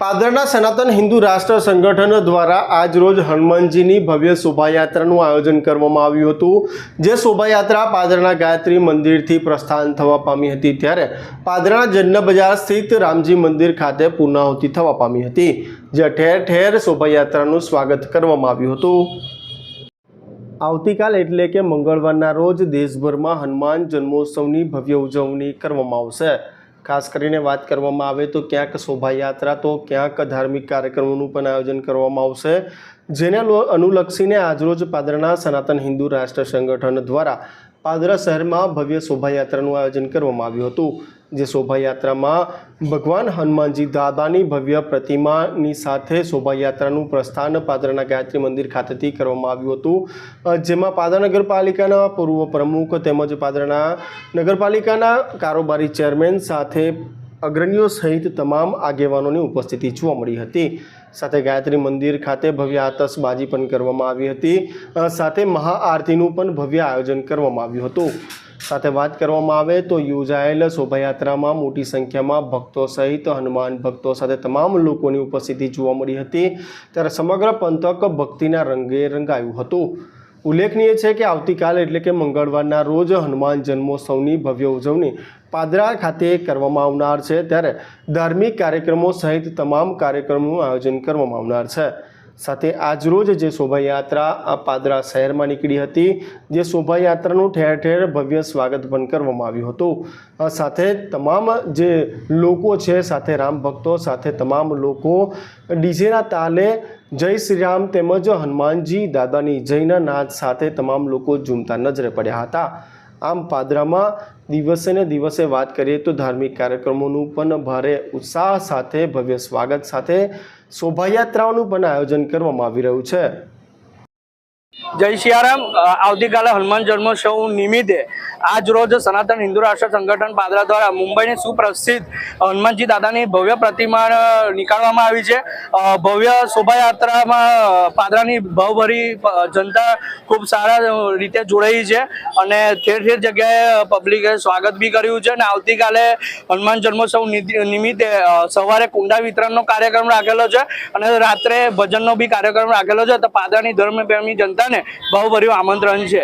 પાદરના સનાતન હિન્દુ રાષ્ટ્ર સંગઠન દ્વારા આજરોજ હનુમાનજીની ભવ્ય શોભાયાત્રાનું આયોજન કરવામાં આવ્યું હતું, જે શોભાયાત્રા પાદરના ગાયત્રી મંદિરથી પ્રસ્થાન થવા પામી હતી ત્યારે પાદરના જન્ન બજાર સ્થિત રામજી મંદિર ખાતે પૂર્ણાહુતિ થવા પામી હતી જે ઠેર ઠેર શોભાયાત્રાનું સ્વાગત કરવામાં આવ્યું હતું. આવતીકાલ એટલે કે મંગળવારના રોજ દેશભરમાં હનુમાન જન્મોત્સવની ભવ્ય ઉજવણી કરવામાં આવશે. ખાસ કરીને વાત કરવામાં આવે તો ક્યાંક શોભાયાત્રા તો ક્યાંક ધાર્મિક કાર્યક્રમોનું પણ આયોજન કરવામાં આવશે, જેને અનુલક્ષીને આજરોજ પાદરના સનાતન હિન્દુ રાષ્ટ્ર સંગઠન દ્વારા પાદરા શહેરમાં ભવ્ય શોભાયાત્રાનું આયોજન કરવામાં આવ્યું હતું. જે શોભાયાત્રામાં ભગવાન હનુમાનજી દાદાની ભવ્ય પ્રતિમાની સાથે શોભાયાત્રાનું પ્રસ્થાન પાદરના ગાયત્રી મંદિર ખાતેથી કરવામાં આવ્યું હતું. જેમાં પાદર નગરપાલિકાના પૂર્વ પ્રમુખ તેમજ પાદરના નગરપાલિકાના કારોબારી ચેરમેન સાથે અગ્રણીઓ સહિત તમામ આગેવાનોની ઉપસ્થિતિ જોવા મળી હતી. સાથે ગાયત્રી મંદિર ખાતે ભવ્ય આતશબાજી પણ કરવામાં આવી હતી. સાથે મહાઆરતીનું પણ ભવ્ય આયોજન કરવામાં આવ્યું હતું. સાથે વાત કરવામાં આવે તો યોજાયેલ શોભાયાત્રામાં મોટી સંખ્યામાં ભક્તો સહિત હનુમાન ભક્તો સાથે તમામ લોકોની ઉપસ્થિતિ જોવા મળી હતી. ત્યારે સમગ્ર પંથક ભક્તિના રંગે રંગાયું હતું. ઉલ્લેખનીય છે કે આવતીકાલ એટલે કે મંગળવારના રોજ હનુમાન જન્મોત્સવની ભવ્ય ઉજવણી પાદરા ખાતે કરવામાં આવનાર છે. ત્યારે ધાર્મિક કાર્યક્રમો સહિત તમામ કાર્યક્રમોનું આયોજન કરવામાં આવનાર છે. સાથે આજરોજ જે શોભાયાત્રા પાદરા શહેરમાં નીકળી હતી, જે શોભાયાત્રાનું ઠેર ઠેર ભવ્ય સ્વાગત પણ કરવામાં આવ્યું હતું. સાથે તમામ જે લોકો છે, સાથે રામ ભક્તો, સાથે તમામ લોકો ડીજેના તાલે જય શ્રી રામ તેમજ હનુમાનજી દાદાની જયના નાદ સાથે તમામ લોકો ઝૂમતા નજરે પડ્યા હતા. આમ પાદરામાં દિવસે ને દિવસે વાત કરીએ તો ધાર્મિક કાર્યક્રમોનું પણ ભારે ઉત્સાહ સાથે, ભવ્ય સ્વાગત સાથે શોભાયાત્રાઓનું પણ આયોજન કરવામાં આવી રહ્યું છે. જય સિયારામ આવતીકાલે હનુમાન જન્મોત્સવ નિમિત્તે આજ રોજ સનાતન હિન્દુ રાષ્ટ્ર સંગઠન પાદરા દ્વારા મુંબઈની સુપ્રસિદ્ધ હનુમાનજી દાદાની ભવ્ય પ્રતિમા નીકાળવામાં આવી છે. ભવ્ય શોભાયાત્રામાં પાદરાની ભાવભરી જનતા ખૂબ સારા રીતે જોડાઈ છે અને ઠેર ઠેર જગ્યાએ પબ્લિકે સ્વાગત બી કર્યું છે અને આવતીકાલે હનુમાન જન્મોત્સવ નિમિત્તે સવારે કુંડા વિતરણનો કાર્યક્રમ રાખેલો છે અને રાત્રે ભજનનો બી કાર્યક્રમ રાખેલો છે. તો પાદરાની ધર્મપ્રેમી જનતાને ભાવભર્યું આમંત્રણ છે.